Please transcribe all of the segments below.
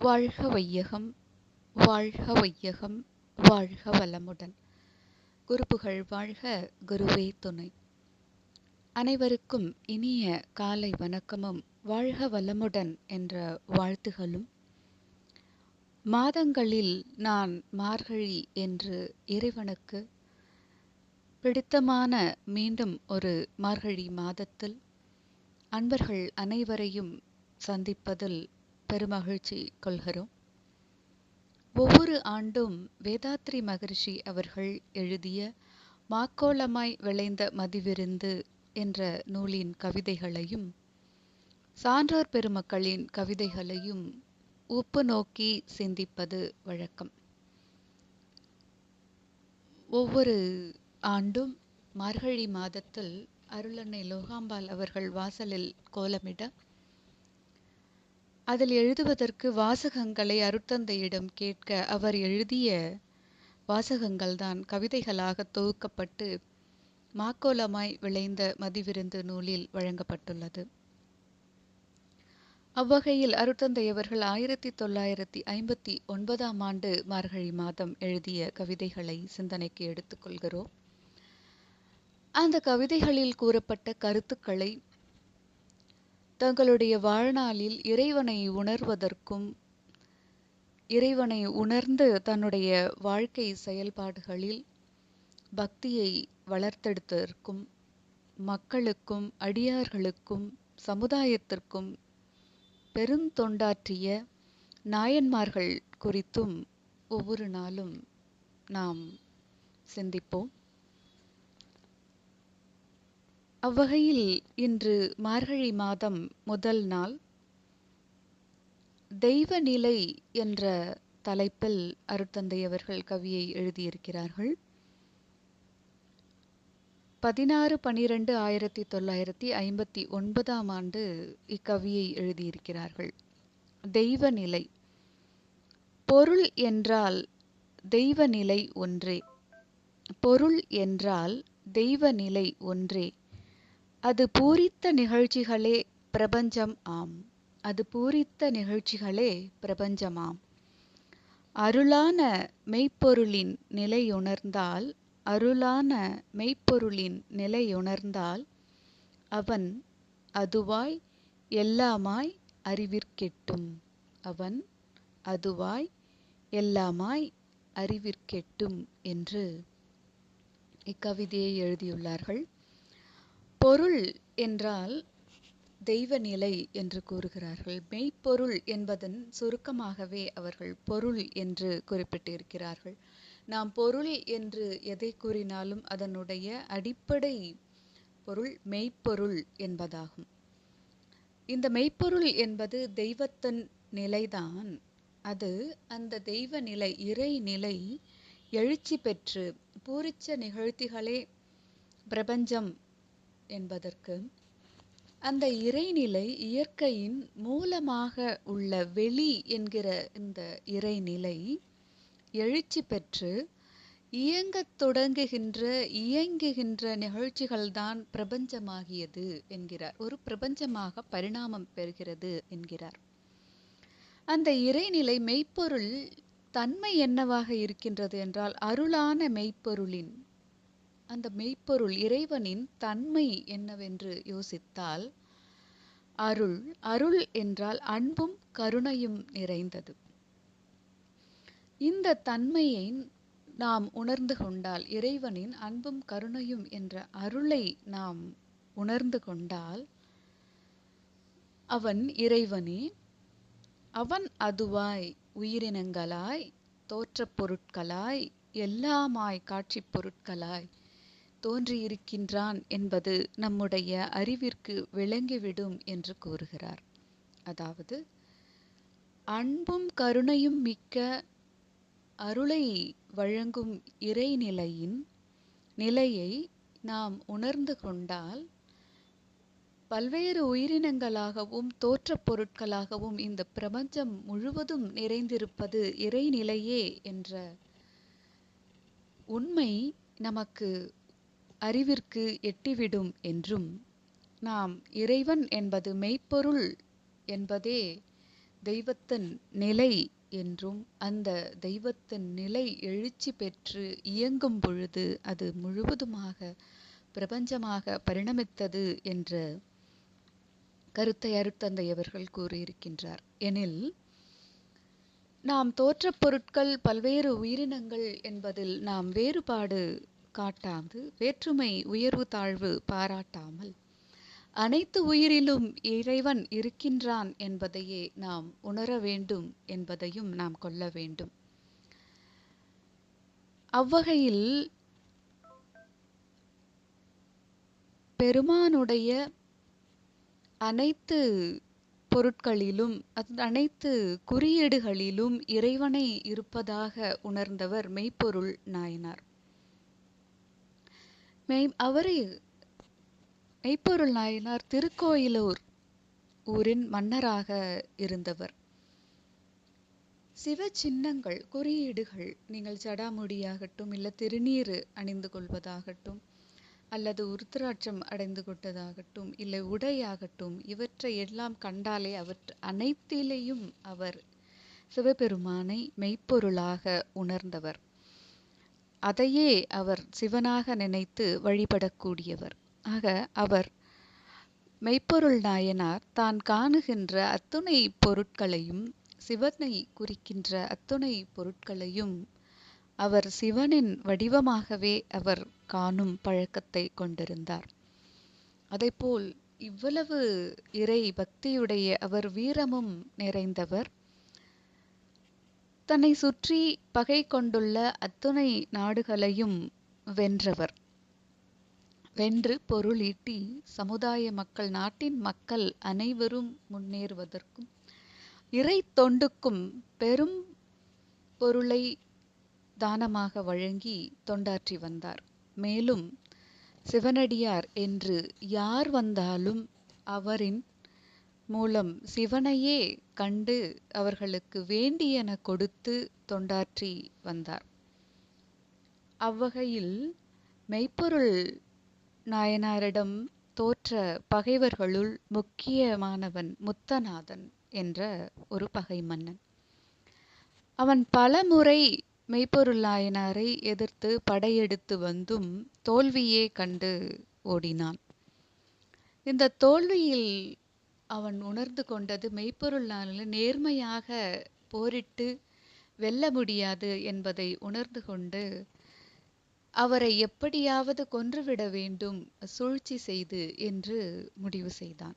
வாழ்க வையகம் வாழ்க வையகம் வாழ்க வளமுடன். குருப்புகழ் வாழ்க குருவே துணை. அனைவருக்கும் இனிய காலை வணக்கமும் வாழ்க வளமுடன் என்ற வாழ்த்துகளும். மாதங்களில் நான் மார்கழி என்று இறைவனுக்கு பிடித்தமான மீண்டும் ஒரு மார்கழி மாதத்தில் அன்பர்கள் அனைவரையும் சந்திப்பதில் பெருமகிழ்ச்சி கொள்கிறோம். ஒவ்வொரு ஆண்டும் வேதாத்ரி மகரிஷி அவர்கள் எழுதிய மாக்கோளமாய் விளைந்த மதிவிருந்து என்ற நூலின் கவிதைகளையும் சான்றோர் பெருமக்களின் கவிதைகளையும் உப்பு நோக்கி சிந்திப்பது வழக்கம். ஒவ்வொரு ஆண்டும் மார்கழி மாதத்தில் அருளன்னை லோகாம்பாள் அவர்கள் வாசலில் கோலமிட அதில் எழுதுவதற்கு வாசகங்களை அருட்தந்தையிடம் கேட்க அவர் எழுதிய வாசகங்கள்தான் கவிதைகளாக தொகுக்கப்பட்டு மாக்கோலமாய் விளைந்த மதிவிருந்து நூலில் வழங்கப்பட்டுள்ளது. அவ்வகையில் அருட்தந்தை அவர்கள் ஆயிரத்தி தொள்ளாயிரத்தி ஐம்பத்தி ஒன்பதாம் ஆண்டு மார்கழி மாதம் எழுதிய கவிதைகளை சிந்தனைக்கு எடுத்துக்கொள்கிறோம் அந்த கவிதைகளில் கூறப்பட்ட கருத்துக்களை தங்களுடைய வாழ்நாளில் இறைவனை உணர்வதற்கும் இறைவனை உணர்ந்து தன்னுடைய வாழ்க்கை செயல்பாடுகளில் பக்தியை வளர்த்தெடுத்ததற்கும் மக்களுக்கும் அடியார்களுக்கும் சமுதாயத்திற்கும் பெருந்தொண்டாற்றிய நாயன்மார்கள் குறித்தும் ஒவ்வொரு நாளும் நாம் சிந்திப்போம். அவ்வகையில் இன்று மார்கழி மாதம் முதல் நாள் தெய்வநிலை என்ற தலைப்பில் அருட்தந்தை அவர்கள் கவியை எழுதியிருக்கிறார்கள். பதினாறு பனிரெண்டு ஆயிரத்தி தொள்ளாயிரத்தி ஐம்பத்தி ஒன்பதாம் ஆண்டு இக்கவியை எழுதியிருக்கிறார்கள். தெய்வநிலை. பொருள் என்றால் தெய்வநிலை ஒன்றே. பொருள் என்றால் தெய்வ நிலை ஒன்றே. அது பூரித்த நிகழ்ச்சிகளே பிரபஞ்சம் ஆம். அது பூரித்த நிகழ்ச்சிகளே பிரபஞ்சமாம் அருளான மெய்ப்பொருளின் நிலையுணர்ந்தால் அருளான மெய்ப்பொருளின் நிலையுணர்ந்தால் அவன் அதுவாய் எல்லாமாய் அறிவிற்கெட்டும். அவன் அதுவாய் எல்லாமாய் அறிவிற்கெட்டும் என்று இக்கவிதையை எழுதியுள்ளார்கள். பொருள் என்றால் தெய்வநிலை என்று கூறுகிறார்கள். மெய்ப்பொருள் என்பதன் சுருக்கமாகவே அவர்கள் பொருள் என்று குறிப்பிட்டிருக்கிறார்கள். நாம் பொருள் என்று எதை கூறினாலும் அதனுடைய அடிப்படை பொருள் மெய்ப்பொருள் என்பதாகும். இந்த மெய்ப்பொருள் என்பது தெய்வத்தின் நிலைதான். அது அந்த தெய்வ நிலை இறை நிலை எழுச்சி பெற்று பூரிச்ச நிகழ்த்திகளே பிரபஞ்சம் என்பதற்கு அந்த இறைநிலை இயற்கையின் மூலமாக உள்ள வெளி என்கிற இந்த இறைநிலை எழுச்சி பெற்று இயங்கத் தொடங்குகின்ற இயங்குகின்ற நிகழ்ச்சிகள்தான் பிரபஞ்சமாகியது என்கிறார். ஒரு பிரபஞ்சமாக பரிணாமம் பெறுகிறது என்கிறார். அந்த இறைநிலை மெய்ப்பொருள் தன்மை என்னவாக இருக்கின்றது என்றால் அருளான மெய்ப்பொருளின் அந்த மெய்ப்பொருள் இறைவனின் தன்மை என்னவென்று யோசித்தால் அருள் அருள் என்றால் அன்பும் கருணையும் நிறைந்தது. இந்த தன்மையை நாம் உணர்ந்து கொண்டால் இறைவனின் அன்பும் கருணையும் என்ற அருளை நாம் உணர்ந்து கொண்டால் அவன் இறைவனே அவன் அதுவாய் உயிரினங்களாய் தோற்றப் பொருட்களாய் எல்லாமாய் காட்சிப் பொருட்களாய் தோன்றியிருக்கின்றான் என்பது நம்முடைய அறிவிற்கு விளங்கிவிடும் என்று கூறுகிறார். அதாவது அன்பும் கருணையும் மிக்க அருளை வழங்கும் இறைநிலையின் நிலையை நாம் உணர்ந்து கொண்டால் பல்வேறு உயிரினங்களாகவும் தோற்றப் பொருட்களாகவும் இந்த பிரபஞ்சம் முழுவதும் நிறைந்திருப்பது இறைநிலையே என்ற உண்மை நமக்கு அறிவிற்கு எட்டிவிடும் என்றும் நாம் இறைவன் என்பது மெய்ப்பொருள் என்பதே தெய்வத்தின் நிலை என்றும் அந்த தெய்வத்தின் நிலை எழுச்சி பெற்று இயங்கும் பொழுது அது முழுவதுமாக பிரபஞ்சமாக பரிணமித்தது என்ற கருத்தை அருட்தந்தை அவர்கள் கூறியிருக்கின்றார். எனில் நாம் தோற்றப் பொருட்கள் பல்வேறு உயிரினங்கள் என்பதில் நாம் வேறுபாடு காட்டாது வேற்றுமை உயர்வு தாழ்வு பாராட்டாமல். அனைத்து உயிரிலும் இறைவன் இருக்கின்றான் என்பதையே நாம் உணர வேண்டும் என்பதையும் நாம் கொள்ள வேண்டும். அவ்வகையில் பெருமானுடைய அனைத்து பொருட்களிலும் அனைத்து குறியீடுகளிலும் இறைவனை இருப்பதாக உணர்ந்தவர் மெய்ப்பொருள் நாயனார். மெய் அவரை மெய்ப்பொருள் நாயனார் திருக்கோயிலூர் ஊரின் மன்னராக இருந்தவர். சிவ சின்னங்கள் குறியீடுகள் நீங்கள் ஜடாமுடியாகட்டும் இல்லை திருநீர் அணிந்து கொள்வதாகட்டும் அல்லது உருத்திராட்சம் அடைந்து கொண்டதாகட்டும் இல்லை உடையாகட்டும் இவற்றை எல்லாம் கண்டாலே அவற்ற அனைத்திலேயும் அவர் சிவபெருமானை மெய்ப்பொருளாக உணர்ந்தவர். அதையே அவர் சிவனாக நினைத்து வழிபடக்கூடியவர். ஆக அவர் மெய்ப்பொருள் நாயனார் தான் காணுகின்ற அத்துணை பொருட்களையும் சிவனை குறிக்கின்ற அத்துணை பொருட்களையும் அவர் சிவனின் வடிவமாகவே அவர் காணும் பழக்கத்தை கொண்டிருந்தார். அதைப்போல் இவ்வளவு இறை பக்தியுடைய அவர் வீரமும் நிறைந்தவர் தன்னை சுற்றி பகை கொண்டுள்ள அத்துணை நாடுகளையும் வென்றவர். வென்று பொருளீட்டி சமுதாய மக்கள் நாட்டின் மக்கள் அனைவரும் முன்னேறுவதற்கும் இறை தொண்டுக்கும் பெரும் பொருளை தானமாக வழங்கி தொண்டாற்றி வந்தார். மேலும் சிவனடியார் என்று யார் வந்தாலும் அவரின் மூலம் சிவனையே கண்டு அவர்களுக்கு வேண்டியன கொடுத்து தொண்டாற்றி வந்தார். அவ்வகையில் மெய்ப்பொருள் நாயனாரிடம் தோற்ற பகைவர்களுள் முக்கியமானவன் முத்தநாதன் என்ற ஒரு பகை மன்னன். அவன் பலமுறை மெய்ப்பொருள் நாயனாரை எதிர்த்து படையெடுத்து வந்தும் தோல்வியே கண்டு ஓடினான். இந்த தோல்வியில் அவன் உணர்ந்து கொண்டது மெய்ப்பொருள் நேர்மையாக போரிட்டு வெல்ல முடியாது என்பதை உணர்ந்து கொண்டு அவரை எப்படியாவது கொன்றுவிட வேண்டும் சூழ்ச்சி செய்து என்று முடிவு செய்தான்.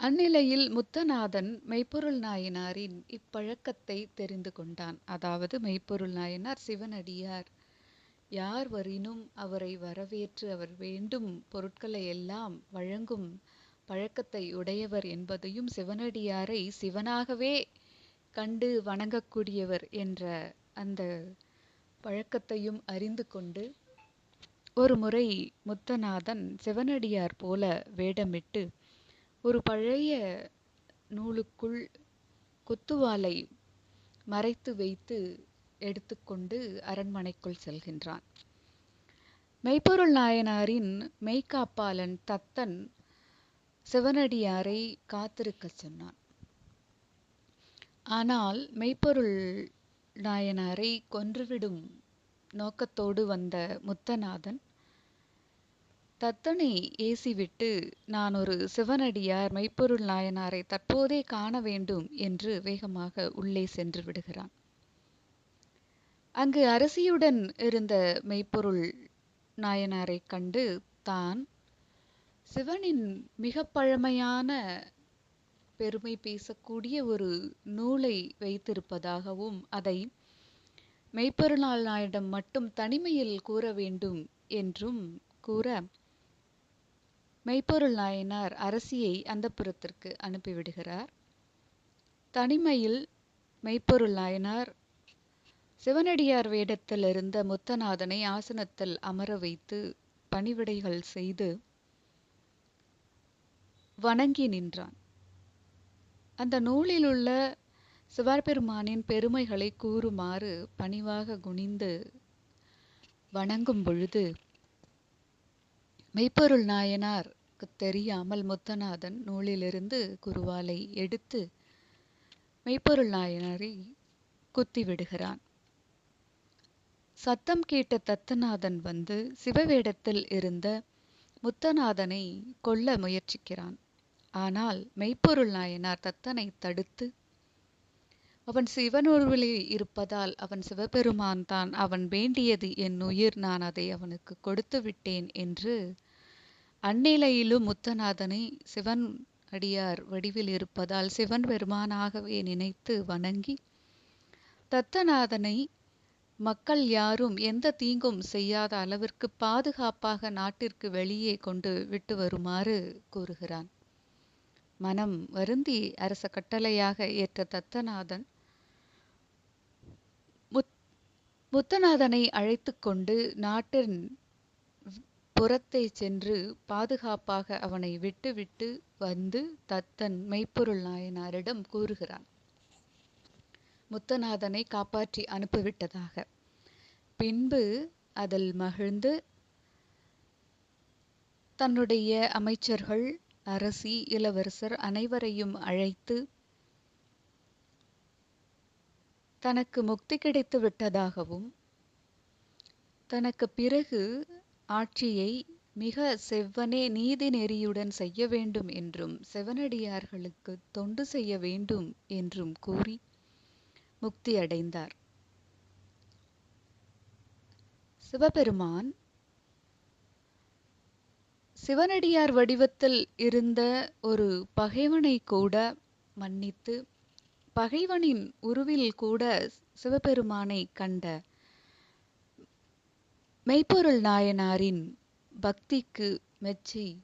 அந்நிலையில் முத்தநாதன் மெய்ப்பொருள் நாயனாரின் இப்பழக்கத்தை தெரிந்து கொண்டான். அதாவது மெய்ப்பொருள் நாயனார் சிவனடியார். யார் வரினும் அவரை வரவேற்று அவர் வேண்டும் பொருட்களை எல்லாம் வழங்கும் பழக்கத்தை உடையவர் என்பதையும் சிவனடியாரை சிவனாகவே கண்டு வணங்கக்கூடியவர் என்ற அந்த பழக்கத்தையும் அறிந்து கொண்டு ஒரு முறை முத்தநாதன் சிவனடியார் போல வேடமிட்டு ஒரு பழைய நூலுக்குள் குத்துவாலை மறைத்து வைத்து எடுத்துக்கொண்டு அரண்மனைக்குள் செல்கின்றான். மெய்ப்பொருள் நாயனாரின் மெய்காப்பாளன் தத்தன் சிவனடியாரை காத்திருக்கச் சொன்னான். ஆனால் மெய்ப்பொருள் நாயனாரை கொன்றுவிடும் நோக்கத்தோடு வந்த முத்தநாதன் தத்தனை ஏசிவிட்டு நான் ஒரு சிவனடியார் மெய்ப்பொருள் நாயனாரை தற்போதே காண வேண்டும் என்று வேகமாக உள்ளே சென்று விடுகிறான். அங்கு அரசியுடன் இருந்த மெய்ப்பொருள் நாயனாரை கண்டு தான் சிவனின் மிக பழமையான பெருமை பேசக்கூடிய ஒரு நூலை வைத்திருப்பதாகவும் அதை மெய்ப்பொருளாளிடம் மட்டும் தனிமையில் கூற வேண்டும் என்றும் கூற மெய்ப்பொருள் நாயனார் அரசியை அந்தப்புறத்திற்கு அனுப்பிவிடுகிறார். தனிமையில் மெய்ப்பொருள் நாயனார் சிவனடியார் வேடத்தில் இருந்த முத்தநாதனை ஆசனத்தில் அமர வைத்து பணிவிடைகள் செய்து வணங்கி நின்றான். அந்த நூலில் உள்ள சிவபெருமானின் பெருமைகளை கூறுமாறு பணிவாக குனிந்து வணங்கும் பொழுது மெய்ப்பொருள் நாயனார் தெரியாமல் முத்தநாதன் நூலிலிருந்து குருவாலை எடுத்து மெய்ப்பொருள் நாயனாரை குத்தி விடுகிறான். சத்தம் கேட்ட தத்தநாதன் வந்து சிவவேடத்தில் இருந்த முத்தநாதனை கொல்ல முயற்சிக்கிறான். ஆனால் மெய்ப்பொருள் நாயனார் தத்தனை தடுத்து. அவன் சிவனுருவிலே இருப்பதால் அவன் சிவபெருமான் தான் அவன் வேண்டியது என் உயிர் நான் அதை அவனுக்கு கொடுத்து விட்டேன் என்று அந்நிலையிலும் முத்தநாதனை சிவன் அடியார் வடிவில் இருப்பதால் சிவன் பெருமானாகவே நினைத்து வணங்கி தத்தநாதனை மக்கள் யாரும் எந்த தீங்கும் செய்யாத அளவிற்கு பாதுகாப்பாக நாட்டிற்கு வெளியே கொண்டு விட்டு வருமாறு கூறுகிறான். மனம் வருந்தி அரச கட்டளையாக ஏற்ற தத்தநாதன் முத் முத்தநாதனை அழைத்து கொண்டு நாட்டின் புறத்தை சென்று பாதுகாப்பாக அவனை விட்டுவிட்டு வந்து தத்தன் மெய்ப்பொருள் நாயனாரிடம் கூறுகிறான். முத்தநாதனை காப்பாற்றி அனுப்பிவிட்டதாக. பின்பு அதில் மகிழ்ந்து தன்னுடைய அமைச்சர்கள் அரசி இளவரசர் அனைவரையும் அழைத்து தனக்கு முக்தி கிடைத்து விட்டதாகவும் தனக்கு பிறகு ஆட்சியை மிக செவ்வனே நீதி நெறியுடன் செய்ய வேண்டும் என்றும் செவனடியார்களுக்கு தொண்டு செய்ய வேண்டும் என்றும் கூறி முக்தி அடைந்தார். சிவபெருமான் சிவனடியார் வடிவத்தில் இருந்த ஒரு பகைவனை கூட மன்னித்து பகைவனின் உருவில் கூட சிவபெருமானை கண்ட மெய்ப்பொருள் நாயனாரின் பக்திக்கு மெச்சி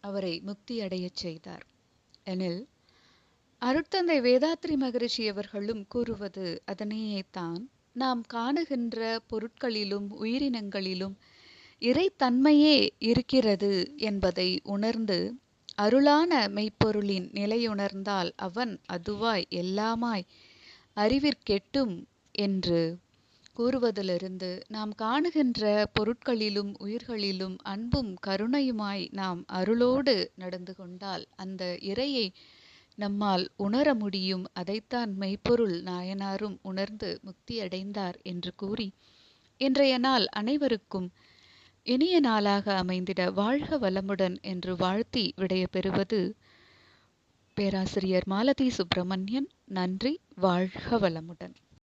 அவரை முக்தி அடையச் செய்தார். எனில் அருட்தந்தை வேதாத்ரி மகரிஷி அவர்களும் கூறுவது அதனையே தான் நாம் காணுகின்ற பொருட்களிலும் உயிரினங்களிலும் இறைத்தன்மையே இருக்கிறது என்பதை உணர்ந்து அருளான மெய்ப்பொருளின் நிலையுணர்ந்தால் அவன் அதுவாய் எல்லாமாய் அறிவிற்கெட்டும் என்று கூறுவதிலிருந்து நாம் காணுகின்ற பொருட்களிலும் உயிர்களிலும் அன்பும் கருணையுமாய் நாம் அருளோடு நடந்து கொண்டால் அந்த இறையை நம்மால் உணர முடியும். அதைத்தான் மெய்ப்பொருள் நாயனாரும் உணர்ந்து முக்தியடைந்தார் என்று கூறி இன்றைய நாள் அனைவருக்கும் இனிய நாளாக அமைந்திட வாழ்க வளமுடன் என்று வாழ்த்தி விடைய பெறுவது பேராசிரியர் மாலதி சுப்பிரமணியன். நன்றி வாழ்க வளமுடன்.